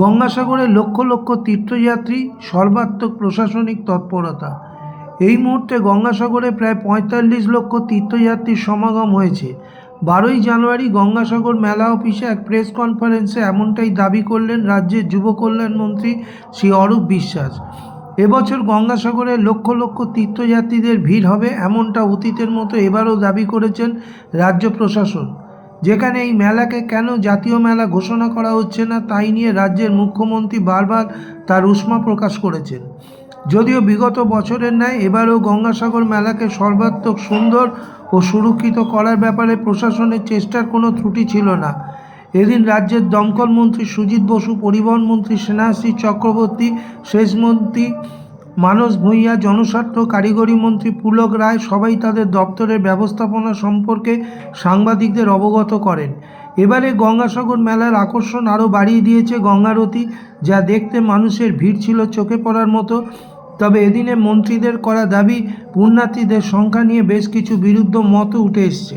গঙ্গাসাগরে লক্ষ লক্ষ তীর্থযাত্রী, সর্বাত্মক প্রশাসনিক তৎপরতা। এই মুহূর্তে গঙ্গাসাগরে প্রায় পঁয়তাল্লিশ লক্ষ তীর্থযাত্রীর সমাগম হয়েছে। বারোই জানুয়ারি গঙ্গাসাগর মেলা অফিসে এক প্রেস কনফারেন্সে এমনটাই দাবি করলেন রাজ্যের যুব কল্যাণ মন্ত্রী শ্রী অরূপ বিশ্বাস। এবছর গঙ্গাসাগরে লক্ষ লক্ষ তীর্থযাত্রীদের ভিড় হবে এমনটা অতীতের মতো এবারও দাবি করেছেন রাজ্য প্রশাসন। যেখানে এই মেলাকে কেন জাতীয় মেলা ঘোষণা করা হচ্ছে না, তাই নিয়ে রাজ্যের মুখ্যমন্ত্রী বারবার তার উষ্মা প্রকাশ করেছেন। যদিও বিগত বছরের ন্যায়, এবারও গঙ্গাসাগর মেলাকে সর্বাত্মক সুন্দর ও সুরক্ষিত করার ব্যাপারে প্রশাসনের চেষ্টার কোনো ত্রুটি ছিল না। এদিন রাজ্যের দমকল মন্ত্রী সুজিত বসু, পরিবহন মন্ত্রী সেনাশ্রী চক্রবর্তী, সেচ মন্ত্রী মানস ভূঁইয়া, জনস্বার্থ কারিগরি মন্ত্রী পুলক রায় সবাই তাদের দপ্তরের ব্যবস্থাপনা সম্পর্কে সাংবাদিকদের অবগত করেন। এবারে গঙ্গাসাগর মেলার আকর্ষণ আরও বাড়িয়ে দিয়েছে গঙ্গারতি, যা দেখতে মানুষের ভিড় ছিল চোখে পড়ার মতো। তবে এদিনে মন্ত্রীদের করা দাবি, পুণ্যার্থীদের সংখ্যা নিয়ে বেশ কিছু বিরুদ্ধ মতও উঠে এসছে।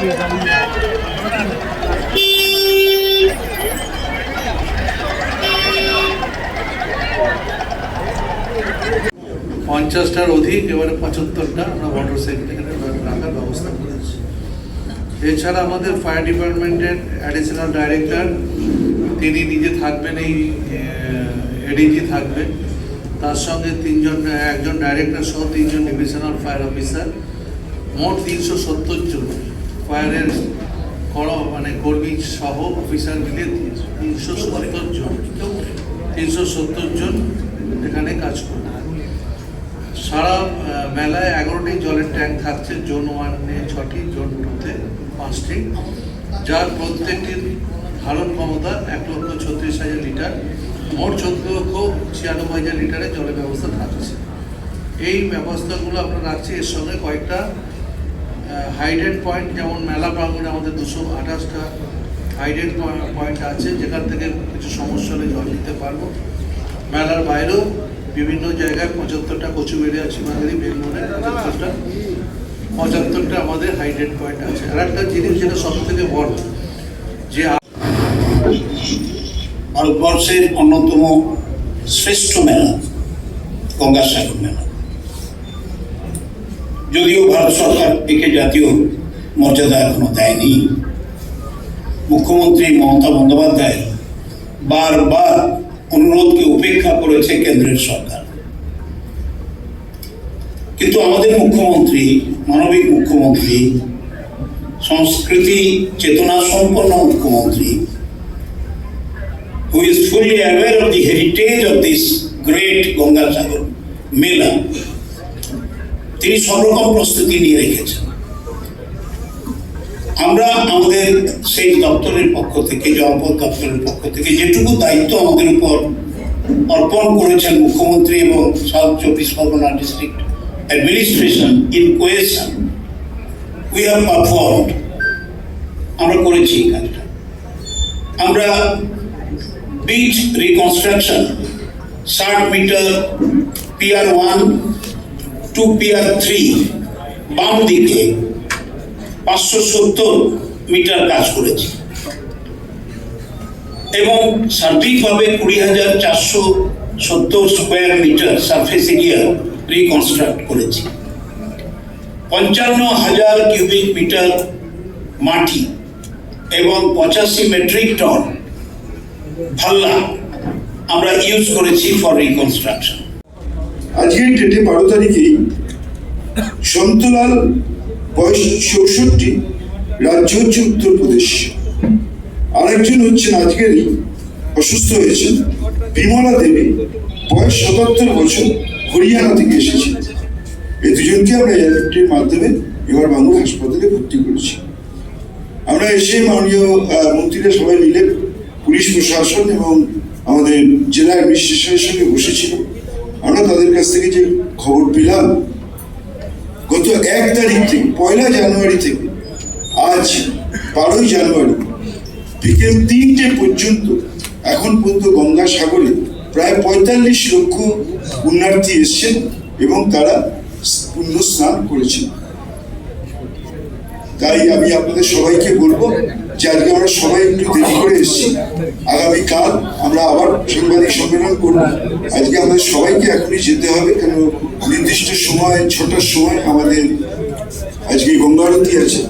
পঞ্চাশটার অধিক, এবারে পঁচাত্তরটা, আমরা সাইকেল এখানে রাখার ব্যবস্থা করেছি। এছাড়া আমাদের ফায়ার ডিপার্টমেন্টের অ্যাডিশনাল ডাইরেক্টর তিনি নিজে থাকবেন এই এডিজি থাকবেন। তার সঙ্গে তিনজন, একজন ডাইরেক্টর সহ তিনজন ডিভিশনাল ফায়ার অফিসার মোট তিনশো সত্তর জন। ফায়ারের কর মানে কর্মী সহ অফিসার মিলে তিনশো সত্তর জন, তিনশো সত্তর জন এখানে কাজ করবে সারা মেলায় এগারোটি জলের ট্যাঙ্ক থাকছে জোন ওয়ানে ছটি জোন টুতে পাঁচটি, যার প্রত্যেকটির ধারণ ক্ষমতা এক লক্ষ ছত্রিশ হাজার লিটার, মোট চোদ্দ লক্ষ ছিয়ানব্বই হাজার লিটারের জলের ব্যবস্থা থাকছে। এই ব্যবস্থাগুলো আমরা রাখছি, এর সঙ্গে কয়েকটা হাইডেড পয়েন্ট, যেমন মেলা প্রাঙ্গণে আমাদের দুশো আঠাশটা হাইডেড পয়েন্ট আছে, যেখান থেকে কিছু সমস্যা হলে জল নিতে পারব। মেলার বাইরেও বিভিন্ন জায়গায় পঁচাত্তরটা কচুবেড়িয়া সীমাগাড়ি বেলমোড়ে পঁচাত্তরটা পঁচাত্তরটা আমাদের হাইডেড পয়েন্ট আছে। আর একটা জিনিস যেটা সব থেকে বড়, যে ভারতবর্ষের অন্যতম শ্রেষ্ঠ মেলা গঙ্গাসাগর মেলা। যদিও ভারত সরকার একে জাতীয় মর্যাদা এখনও দেয়নি। মুখ্যমন্ত্রী মমতা বন্দ্যোপাধ্যায় বারবার অনুরোধকে উপেক্ষা করেছে কেন্দ্রের সরকার। কিন্তু আমাদের মুখ্যমন্ত্রী, মানবিক মুখ্যমন্ত্রী, সংস্কৃতি চেতনা সম্পন্ন মুখ্যমন্ত্রী, who is fully aware of the heritage of this great Gangasagar Mela তিনি সব রকম প্রস্তুতি নিয়ে রেখেছেন। আমরা আমাদের সেই দপ্তরের পক্ষ থেকে, জনপদ দপ্তরের পক্ষ থেকে যেটুকু দায়িত্ব আমাদের উপর অর্পণ করেছেন মুখ্যমন্ত্রী এবং সাউথ চব্বিশ Pargana district administration in question we have perform আমরা করেছি কাজটা। আমরা বিচ রিকনস্ট্রাকশন ষাট metre pier one two pier three বাম দিকে পাঁচশো সত্তর মিটার কাজ করেছি। এবং সার্বিকভাবে কুড়ি হাজার চারশো সত্তর square metre surface area reconstruct করেছি। পঞ্চান্ন হাজার কিউবিক মিটার মাটি এবং পঁচাশি মেট্রিক টন ভাল্লা আমরা ইউজ করেছি ফর রিকনস্ট্রাকশন আজকের ডেটে বারো তারিখেই সন্তলাল বয়স চৌষট্টি, রাজ্য হচ্ছে উত্তরপ্রদেশ আরেকজন হচ্ছেন আজকের অসুস্থ হয়েছেন, বিমলা দেবী, বয়স সাতাত্তর বছর, হরিয়ানা থেকে এসেছেন। এই দুজনকে আমরা এয়ারপোর্টের মাধ্যমে এবার বাংলা হাসপাতালে ভর্তি করেছি। আমরা এসে মাননীয় মন্ত্রীরা সবাই মিলে পুলিশ প্রশাসন এবং আমাদের জেলা অ্যাডমিনিস্ট্রেশনের সঙ্গে বসেছিলাম। আমরা তাদের কাছ থেকে যে খবর পেলাম, গত এক তারিখ থেকে, পয়লা জানুয়ারি থেকে, আজ বারোই জানুয়ারি, বিকেল তিনটে পর্যন্ত এখন পর্যন্ত গঙ্গাসাগরে প্রায় পঁয়তাল্লিশ লক্ষ পুণ্যার্থী এসছেন এবং তারা পুণ্য স্নান করেছেন। তাই আমি আপনাদের সবাইকে বলব যে আজকে আমরা সবাই একটু আগামীকাল আমরা আবার সাংবাদিক সম্মেলন করব। আজকে আমাদের সবাইকে এখনই যেতে হবে, কেন নির্দিষ্ট সময়, ছটার সময় আমাদের আজকে গঙ্গা আরতি আছে।